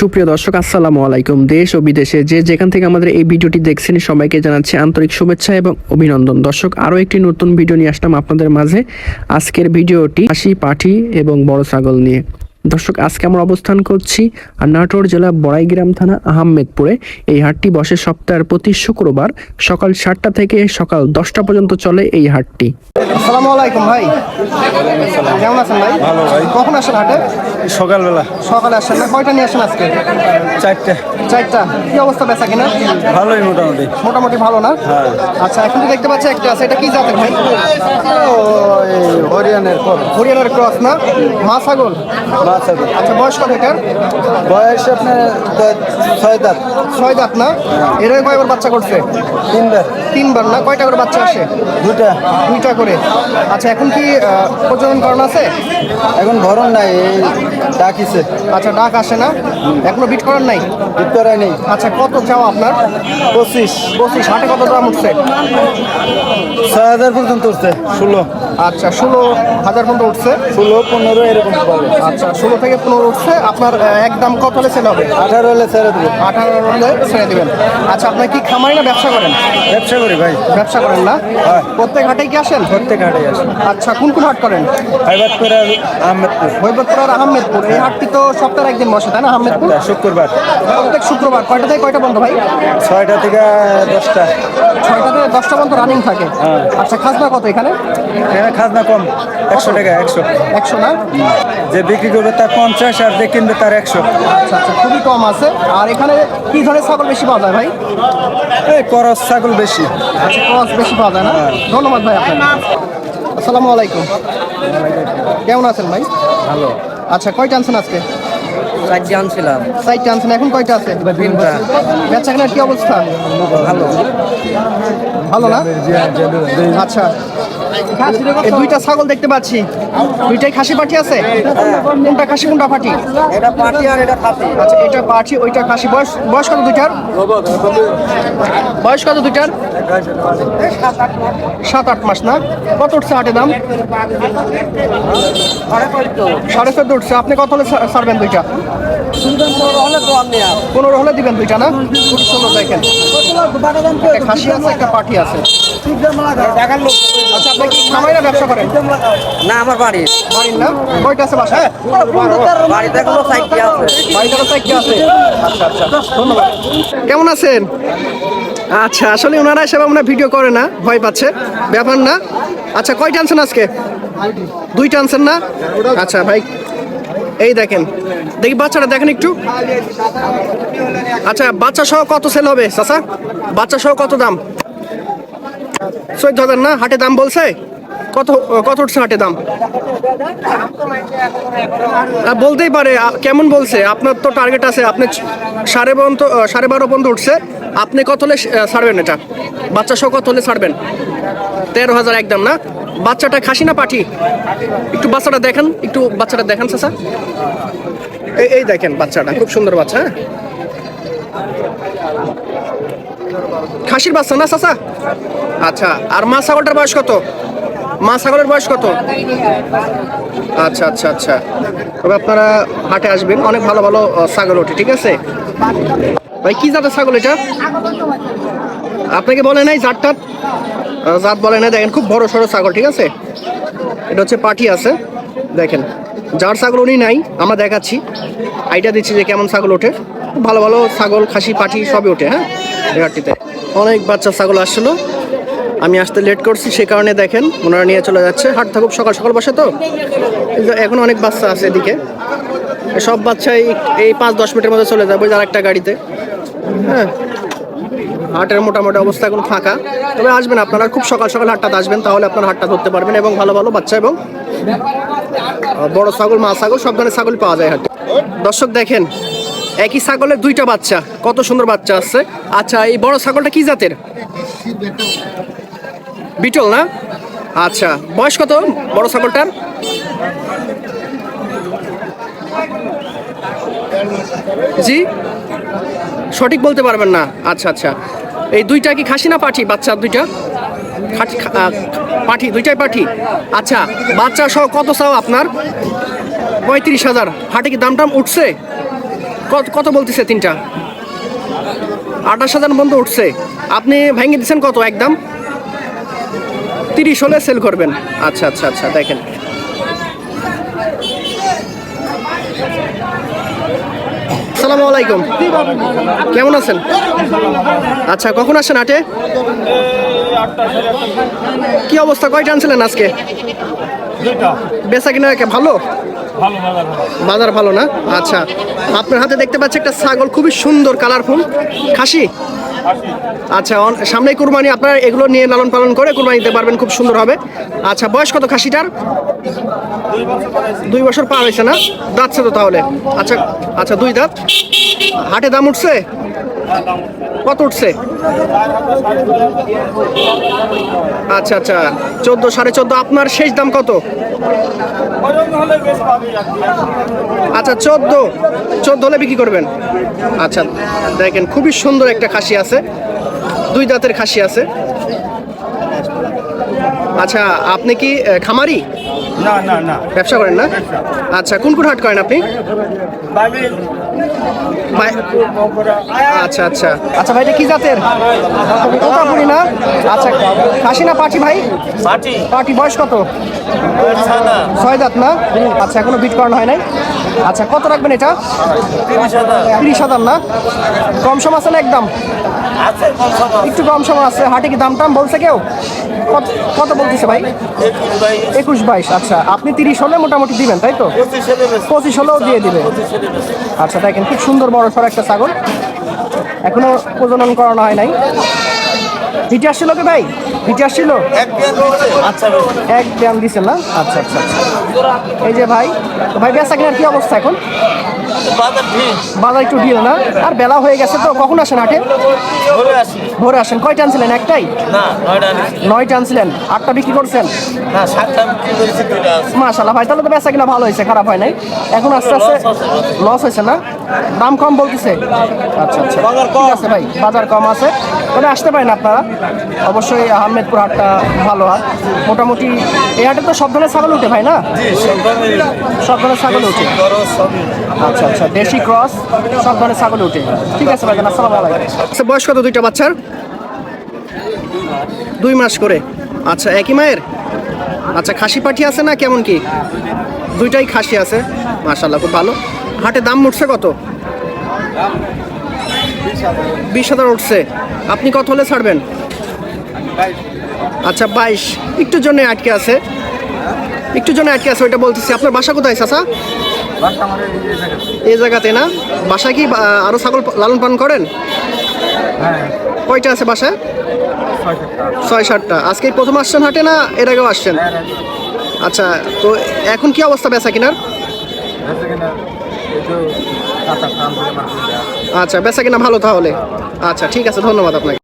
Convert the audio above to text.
সুপ্রিয় দর্শক, আসসালামু আলাইকুম। দেশ ও বিদেশে যে যেখান থেকে আমাদের এই ভিডিওটি দেখছেন, সবাইকে জানাচ্ছি আন্তরিক শুভেচ্ছা এবং অভিনন্দন। দর্শক, আরও একটি নতুন ভিডিও নিয়ে আসলাম আপনাদের মাঝে। আজকের ভিডিওটি হাসি, পাঠি এবং বড় ছাগল নিয়ে। দর্শক, আজকে আমরা অবস্থান করছি নাটোর জেলা বড়াইগ্রাম থানা, আহমেদপুরে। এই হাটটি বসে সপ্তাহের প্রতি শুক্রবার সকাল সাতটা থেকে সকাল দশটা পর্যন্ত চলে এই হাটটি। আসসালামু আলাইকুম ভাই। কেমন আছেন ভাই? ভালো ভাই। কখন আসেন হাটে? সকালবেলা। সকালে আসেন না? কয়টা নিয়ে আসেন আজকে? চারটে। চারটা। কি অবস্থা বেচা কিনা? ভালোই মোটামুটি। মোটামুটি ভালো না? হ্যাঁ। আচ্ছা এখন তো দেখতে পাচ্ছি একটা আছে। এটা কি জাতের ভাই? হরিয়ানের পর হরিয়ানার ক্রস না? মা ছাগল? মাছ আছে আচ্ছা বয়স কত এটার? বয়স আপনার ছয় দাঁত। ছয় দাঁত না? এর কয়বার বাচ্চা করছে? তিন দাঁত তিনবার না? কয়টা করে বাচ্চা আসে? দুটা। দুইটা করে। আচ্ছা এখন কি প্রচলন প্রজনন কারণ আছে? এখন ভরণ নাই এই ডাকিছে আচ্ছা ডাক আসে না? এখনও বিট করার নাই? উত্তরায় নেই। আচ্ছা কত চাও আপনার? পঁচিশ। পঁচিশ হাটে কত দাম উঠছে? ছয় হাজার পর্যন্ত উঠছে ষোলো। আচ্ছা ষোলো হাজার পর্যন্ত উঠছে? ষোলো পনেরো এরকম আচ্ছা ষোলো থেকে পনেরো উঠছে। আপনার আহ, একদম কত হলে সেল হবে? আঠারো হলে ছেড়ে দেবো। আঠারো হলে ছেড়ে দেবেন। আচ্ছা আপনার কি খামারি না ব্যবসা করেন? ব্যবসা করি ভাই। ব্যবসা করেন না। প্রত্যেক হাটে কি আসেন? প্রত্যেক হাটে আসেন আচ্ছা কোন কোন হাট করেন? ফাইবার করে আহমেদপুর। হৈবতপুর আর আহমেদপুর। এই হাটটি তো সপ্তাহে একদিন বসে তাই না? আহমেদপুর শুক্রবার। প্রত্যেক শুক্রবার। কয়টা থেকে কয়টা বন্ধ ভাই? ছয়টা থেকে দশটা। ছয়টা থেকে দশটা পর্যন্ত রানিং থাকে? হ্যাঁ। আচ্ছা খাজনা কত এখানে? এখানে খাজনা কম একশো টাকা একশো। একশো না? যে বিক্রি করবে তার পঞ্চাশ আর যে কিনবে তার একশো। আচ্ছা আচ্ছা খুবই কম আছে। আর এখানে কি ধরনের ছাগল বেশি পাওয়া যায় ভাই? এই করস ছাগল বেশি। আচ্ছা ক্রস বেশি পাওয়া যায় না? ধন্যবাদ ভাই আপনার আসসালামু আলাইকুম। কেমন আছেন ভাই? ভালো। আচ্ছা কয়টা আনছেন আজকে? চারটি আনছিলাম। চারটা আনছেন এখন কয়টা আছে? তিনটা। বেচা কেনার কি অবস্থা? ভালো। ভালো না? আচ্ছা। দুইটা ছাগল দেখতে পাচ্ছি। দুইটাই খাসি পাঠি আছে? কোনটা খাসি কোনটা পাঠি? এটা পাটি আর এটা খাতি আচ্ছা এটা পাঠি ওইটা খাসি। বয়স বয়স কত দুইটার? বয়স কত দুইটার? সাত আট মাস না? কত উঠছে হাটে দাম? সাড়ে চোদ্দ উঠছে। আপনি কত হলে ছাড়বেন দুইটা? পনেরো হলে দিবেন দুইটা না? খুব সুন্দর দেখেন খাসি আছে একটা পাঠি আছে। আচ্ছা আপনি কি খামাইরা ব্যবসা করেন? না আমার বাড়ি। বাড়ির না? কয়টা আছে বাসা বাড়িতে কোনো সাইকেল আছে। বাড়িতে চারটি আছে। আচ্ছা আচ্ছা। ধন্যবাদ। কেমন আছেন? আচ্ছা আসলে ওনারা সেভাবে আমরা ভিডিও করে না, ভয় পাচ্ছে। ব্যাপার না। আচ্ছা কয় আনছেন আজকে? দুই আনছেন না? আচ্ছা ভাই, এই দেখেন। দেখি বাচ্চাটা দেখেন একটু। আচ্ছা বাচ্চা সহ কত সেল হবে, চাচা? বাচ্চা সহ কত দাম? চোদ্দ হাজার না? হাটে দাম বলছে? কত কত উঠছে হাটে দাম? বলতেই পারে কেমন বলছে? আপনার তো টার্গেট আছে, আপনি সাড়ে পর্যন্ত সাড়ে বারো পর্যন্ত উঠছে। আপনি কত হলে ছাড়বেন এটা? বাচ্চা সহ কত হলে ছাড়বেন? তেরো হাজার একদম না? বাচ্চাটা খাসি না পাঠি? একটু বাচ্চাটা দেখেন, একটু বাচ্চাটা দেখেন, চাচা। এই এই দেখেন বাচ্চাটা, খুব সুন্দর বাচ্চা হ্যাঁ? খাসির বাচ্চা না, চাচা? আচ্ছা আর মা ছাগলটার বয়স কত? মা ছাগলের বয়স কত? আচ্ছা আচ্ছা আচ্ছা। তবে আপনারা হাটে আসবেন, অনেক ভালো ভালো ছাগল ওঠে, ঠিক আছে? ভাই, কি জাতের ছাগল এটা? আপনাকে বলে নাই জাতটা জাত বলে নাই, দেখেন, খুব বড় সড়ো ছাগল, ঠিক আছে? এটা হচ্ছে পাটি আছে, দেখেন। যার ছাগল উনি নাই, আমরা দেখাচ্ছি। আইডিয়া দিচ্ছি যে কেমন ছাগল ওঠে। ভালো ভালো ছাগল, খাসি, পাটি, সবই ওঠে হ্যাঁ? এই অনেক বাচ্চা ছাগল আসছিল আমি আসতে লেট করছি, সে কারণে দেখেন ওনারা নিয়ে চলে যাচ্ছে। হাট থাকুক, সকাল সকাল বসে তো। এখন অনেক বাচ্চা আছে এদিকে। সব বাচ্চাই এই পাঁচ, দশ মিনিটের মধ্যে চলে যাবে আর একটা গাড়িতে। হ্যাঁ। হাটের মোটামুটি অবস্থা এখন ফাঁকা। তবে আসবেন আপনারা, খুব সকাল সকাল হাটটাতে আসবেন, তাহলে আপনার হাটটা ধরতে পারবেন এবং ভালো ভালো বাচ্চা এবং বড় ছাগল, মা ছাগল, সব ধরনের ছাগল পাওয়া যায় হাটে। দর্শক দেখেন, একই ছাগলের দুইটা বাচ্চা, কত সুন্দর বাচ্চা আছে। আচ্ছা এই বড় ছাগলটা কি জাতের? বিটল, না? আচ্ছা বয়স কত বড় ছাগলটার? জি? সঠিক বলতে পারবেন না। আচ্ছা আচ্ছা। এই দুইটা কি খাসি না পাঠি? বাচ্চা দুইটা? পাঠি, দুইটাই পাঠি। আচ্ছা বাচ্চা সহ কত চাও আপনার? পঁয়ত্রিশ হাজার। হাটে কি দাম টাম উঠছে? কত কত বলতেছে তিনটা? আঠাশ হাজার পর্যন্ত উঠছে। আপনি ভেঙে দিচ্ছেন কত একদম? তিরিশ হলে সেল করবেন। আচ্ছা আচ্ছা আচ্ছা দেখেন। আসসালামু আলাইকুম। কেমন আছেন? আচ্ছা কখন আসেন আটে কি অবস্থা? কয়টা আনছিলেন আজকে? বেচা কিনা ভালো? বাজার ভালো। না? আচ্ছা আপনার হাতে দেখতে পাচ্ছি একটা ছাগল খুবই সুন্দর কালারফুল খাসি? আচ্ছা সামনে কুরবানি, আপনারা এগুলো নিয়ে লালন পালন করে কুরবানি দিতে পারবেন, খুব সুন্দর হবে। আচ্ছা বয়স কত খাসিটার? দুই বছর পার হয়েছে না? দাঁতছে তো তাহলে। আচ্ছা আচ্ছা দুই দাঁত। হাটে দাম উঠছে? কত উঠছে? আচ্ছা আচ্ছা। চোদ্দ সাড়ে চোদ্দ আপনার শেষ দাম কত? আচ্ছা চোদ্দ। চোদ্দ হলে বিক্রি করবেন। আচ্ছা দেখেন খুবই সুন্দর একটা খাসি আছে। দুই দাঁতের খাসি আছে। আচ্ছা আপনি কি খামারি? না না না। ব্যবসা করেন না? আচ্ছা কোন কোন হাট করেন আপনি? আচ্ছা আচ্ছা। আচ্ছা ভাই এটা কি জাতের? তোতাপুরি না? আচ্ছা খাসি না পাটি ভাই? পাটি। পাটি বয়স কত? ছয় দাঁত। না? আচ্ছা এখনও বিট করানো হয় নাই? আচ্ছা কত রাখবেন এটা? তিরিশ হাজার না? কম সম আছে না একদম? একটু কম সম আছে। হাটে কি দাম টাম বলছে কেউ? কত বলতেছে ভাই? একুশ বাইশ আচ্ছা। আপনি তিরিশ হলে মোটামুটি দিবেন, তাই তো? পঁচিশ হলেও দিয়ে দিবেন। আচ্ছা দেখেন, খুব সুন্দর বড় সড় একটা ছাগল। এখনও প্রজনন করানো হয় নাই। হিটে আসছিল কি ভাই? হিটে আসছিল এক ব্যায়াম দিচ্ছেন না? আচ্ছা আচ্ছা আচ্ছা। এই যে ভাই তো ভাই বেচা কেনার কি অবস্থা এখন? বাজার একটু ঢিল না? আর বেলা হয়ে গেছে তো কখন আসেন হাটে? ভোরে আসেন। কয়টা আনছিলেন? একটাই? নয়টা আনছিলেন। আটটা বিক্রি করছেন? মাশাল্লাহ ভাই তাহলে তো বেচা কিনা ভালো হয়েছে খারাপ হয় নাই। এখন আস্তে আস্তে লস হয়েছে না? দাম কম বলতেছে। আচ্ছা আচ্ছা। ঠিক আছে ভাই বাজার কম আছে। তবে আসতে পারেন আপনারা। অবশ্যই আহমেদপুর হাটটা ভালো হাট। মোটামুটি এই হাটে তো সব ধরনের ছাগল উঠে ভাই না? সব ধরনের। ছাগল উঠে। আচ্ছা আচ্ছা দেশি ক্রস সব ধরনের ছাগল উঠে। ঠিক আছে ভাই আসসালামু আলাইকুম। আচ্ছা বয়স কত দুইটা বাচ্চার? দুই মাস করে। আচ্ছা একই মায়ের? আচ্ছা খাসি পাঠি আছে না কেমন কি? দুইটাই খাসি আছে। মাশাল্লাহ খুব ভালো। হাটে দাম উঠছে কত? বিশ হাজার উঠছে। আপনি কত হলে ছাড়বেন? আচ্ছা বাইশ। একটুর জন্য আটকে আছে। একটুর জন্য আটকে আছে ওইটা বলতেছি। আপনার বাসা কোথায় চাচা? এই জায়গাতে। না? বাসা কি বা, আরও ছাগল লালন পালন করেন? কয়টা আছে বাসায়? ছয় সাতটা। আজকে প্রথম আসছেন হাটে না এর আগেও আসছেন? আচ্ছা তো এখন কি অবস্থা বেচা কিনার? আচ্ছা বেচা কিনা ভালো তাহলে? আচ্ছা ঠিক আছে ধন্যবাদ আপনাকে।